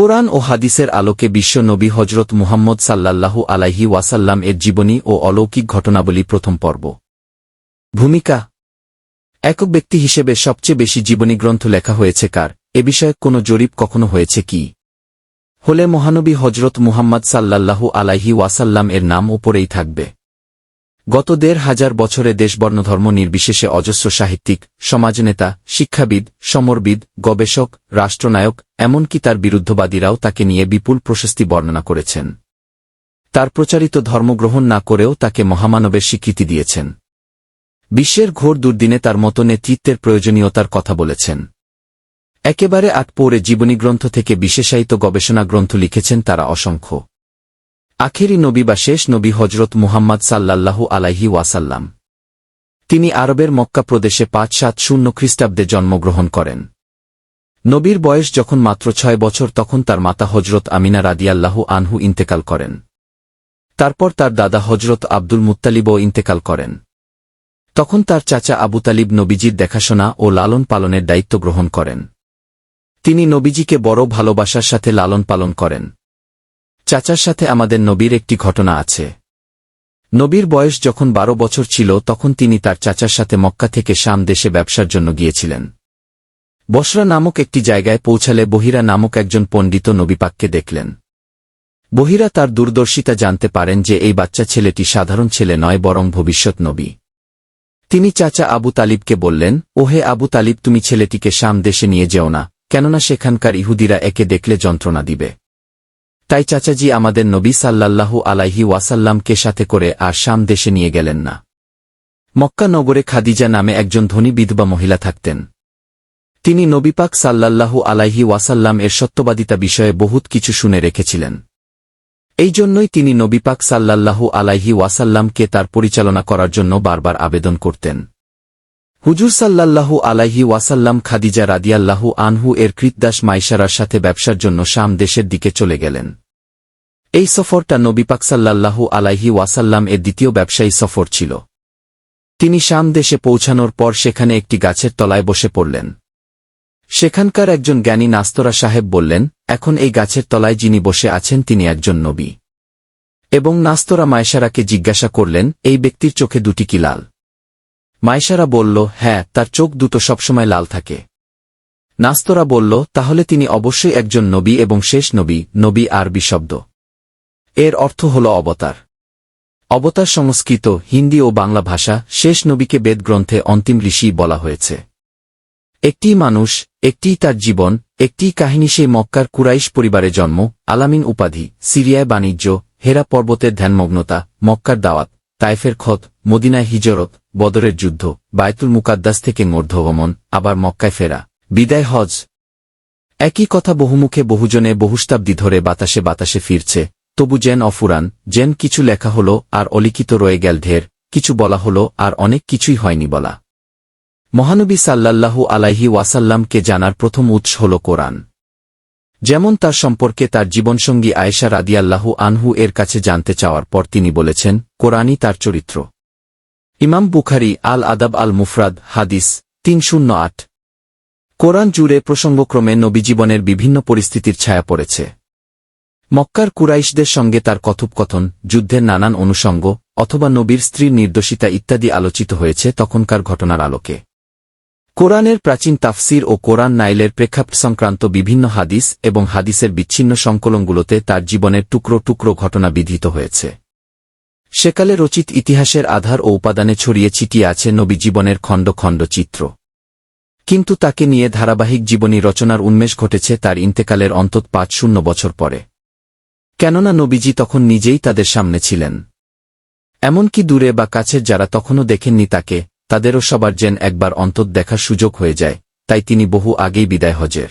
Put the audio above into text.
কোরআন ও হাদিসের আলোকে বিশ্ব নবী হজরত মুহাম্মদ সাল্লাল্লাহু আলাইহি ওয়াসাল্লাম এর জীবনী ও অলৌকিক ঘটনাবলী প্রথম পর্ব। ভূমিকা। একক ব্যক্তি হিসেবে সবচেয়ে বেশি জীবনী গ্রন্থ লেখা হয়েছে কার? এ বিষয়ে কোনো জরিপ কখনো হয়েছে কি? হলে মহানবী হজরত মুহাম্মদ সাল্লাল্লাহু আলাইহি ওয়াসাল্লাম এর নাম ওপরেই থাকবে। গত দেড় হাজার বছরে দেশবর্ণধর্ম নির্বিশেষে অজস্র সাহিত্যিক, সমাজনেতা, শিক্ষাবিদ, সমরবিদ, গবেষক, রাষ্ট্রনায়ক, এমনকি তার বিরুদ্ধবাদীরাও তাকে নিয়ে বিপুল প্রশস্তি বর্ণনা করেছেন। তার প্রচারিত ধর্মগ্রহণ না করেও তাকে মহামানবের স্বীকৃতি দিয়েছেন। বিশ্বের ঘোর দুর্দিনে তার মতো নেতৃত্বের প্রয়োজনীয়তার কথা বলেছেন। একেবারে আট পৌরে জীবনী গ্রন্থ থেকে বিশেষায়িত গবেষণা গ্রন্থ লিখেছেন তারা অসংখ্য। আখেরি নবী বা শেষ নবী হজরত মুহাম্মদ সাল্লাল্লাহু আলাইহি ওয়াসাল্লাম। তিনি আরবের মক্কা প্রদেশে পাঁচ সাত শূন্য খ্রিস্টাব্দে জন্মগ্রহণ করেন। নবীর বয়স যখন মাত্র ছয় বছর তখন তার মাতা হজরত আমিনা রাদিয়াল্লাহু আনহু ইন্তেকাল করেন। তারপর তার দাদা হজরত আব্দুল মুত্তালিবও ইন্তেকাল করেন। তখন তার চাচা আবু তালিব নবীজির দেখাশোনা ও লালন পালনের দায়িত্ব গ্রহণ করেন। তিনি নবীজিকে বড় ভালোবাসার সাথে লালন পালন করেন। চাচার সাথে আমাদের নবীর একটি ঘটনা আছে। নবীর বয়স যখন বারো বছর ছিল, তখন তিনি তার চাচার সাথে মক্কা থেকে শাম দেশে ব্যবসার জন্য গিয়েছিলেন। বসরা নামক একটি জায়গায় পৌঁছালে বহিরা নামক একজন পণ্ডিত নবীপাককে দেখলেন। বহিরা তার দূরদর্শিতা জানতে পারেন যে এই বাচ্চা ছেলেটি সাধারণ ছেলে নয়, বরং ভবিষ্যৎ নবী। তিনি চাচা আবু তালিবকে বললেন, ওহে আবু তালিব, তুমি ছেলেটিকে শাম দেশে নিয়ে যেও না, কেননা সেখানকার ইহুদিরা একে দেখলে যন্ত্রণা দিবে। তাই চাচাজি আমাদের নবী সাল্লাল্লাহু আলাইহি ওয়াসাল্লামকে সাথে করে আর শাম দেশে নিয়ে গেলেন না। মক্কা নগরে খাদিজা নামে একজন ধনী বিধবা মহিলা থাকতেন। তিনি নবীপাক সাল্লাল্লাহু আলাইহি ওয়াসাল্লাম এর সত্যবাদিতা বিষয়ে বহুত কিছু শুনে রেখেছিলেন। এই জন্যই তিনি নবীপাক সাল্লাল্লাহু আলাইহি ওয়াসাল্লামকে তার পরিচালনা করার জন্য বারবার আবেদন করতেন। হুজুর সাল্লাল্লাহু আলাইহি ওয়াসাল্লাম খাদিজা রাদিয়াল্লাহু আনহু এর কৃতদাস মাইশারার সাথে ব্যবসার জন্য শাম দেশের দিকে চলে গেলেন। এই সফরটা নবীপাক সাল্লাল্লাহু আলাইহি ওয়াসাল্লাম এর দ্বিতীয় ব্যবসায়ী সফর ছিল। তিনি শাম দেশে পৌঁছানোর পর সেখানে একটি গাছের তলায় বসে পড়লেন। সেখানকার একজন জ্ঞানী নাস্তরা সাহেব বললেন, এখন এই গাছের তলায় যিনি বসে আছেন তিনি একজন নবী। এবং নাস্তরা মায়সারাকে জিজ্ঞাসা করলেন, এই ব্যক্তির চোখে দুটি কি লাল? মাইশারা বলল হ্যাঁ তার চোখ দুটো সবসময় লাল থাকে। নাস্তরা বলল, তাহলে তিনি অবশ্যই একজন নবী এবং শেষ নবী নবী আরবি শব্দ। এর অর্থ হল অবতার। অবতার সংস্কৃত হিন্দি ও বাংলা ভাষা শেষ নবীকে বেদ গ্রন্থে অন্তিম ঋষি বলা হয়েছে। একটি মানুষ একটিই তার জীবন, একটি কাহিনী সেই মক্কার কুরাইশ পরিবারে জন্ম, আলামিন উপাধি, সিরিয়ায় বাণিজ্য, হেরা পর্বতের ধ্যানমগ্নতা, মক্কার দাওয়াত, তাইফের খত, মদিনায় হিজরত, বদরের যুদ্ধ বায়তুল মুকাদ্দাস থেকে মূর্ধগমন আবার মক্কায় ফেরা, বিদায় হজ। একই কথা বহুমুখে বহুজনে বহুশতাব্দী ধরে বাতাসে বাতাসে ফিরছে তবু যেন অফুরান যেন কিছু লেখা হল আর অলিখিত রয়ে গেল ঢের, কিছু বলা হল আর অনেক কিছুই হয়নি বলা। মহানবী সাল্লাল্লাহু আলাইহি ওয়াসাল্লামকে জানার প্রথম উৎস হল কোরআন। যেমন তার সম্পর্কে তার জীবনসঙ্গী আয়েশা রাদিয়াল্লাহু আনহু এর কাছে জানতে চাওয়ার পর তিনি বলেছেন, কোরআনই তার চরিত্র। ইমাম বুখারি আল আদাব আল মুফরাদ হাদিস তিন শূন্য আট। কোরআন জুড়ে প্রসঙ্গক্রমে নবীজীবনের বিভিন্ন পরিস্থিতির ছায়া পড়েছে। মক্কার কুরাইশদের সঙ্গে তার কথোপকথন, যুদ্ধের নানান অনুষঙ্গ, অথবা নবীর স্ত্রীর নির্দোষিতা ইত্যাদি আলোচিত হয়েছে তখনকার ঘটনার আলোকে। কোরআনের প্রাচীন তাফসির ও কোরআন নাইলের প্রেক্ষাপট সংক্রান্ত বিভিন্ন হাদিস এবং হাদিসের বিচ্ছিন্ন সংকলনগুলোতে তার জীবনের টুকরো টুকরো ঘটনা বিধিত হয়েছে। সেকালে রচিত ইতিহাসের আধার ও উপাদানে ছড়িয়ে ছিটিয়ে আছে নবী জীবনের খণ্ড খণ্ড চিত্র। কিন্তু তাকে নিয়ে ধারাবাহিক জীবনী রচনার উন্মেষ ঘটেছে তার ইন্তেকালের অন্তত পাঁচ শূন্য বছর পরে। কেননা নবীজি তখন নিজেই তাদের সামনে ছিলেন। এমনকি দূরে বা কাছের যারা তখনও দেখেননি তাকে, তাদেরও সবার যেন একবার অন্তত দেখার সুযোগ হয়ে যায়, তাই তিনি বহু আগেই বিদায় হজের।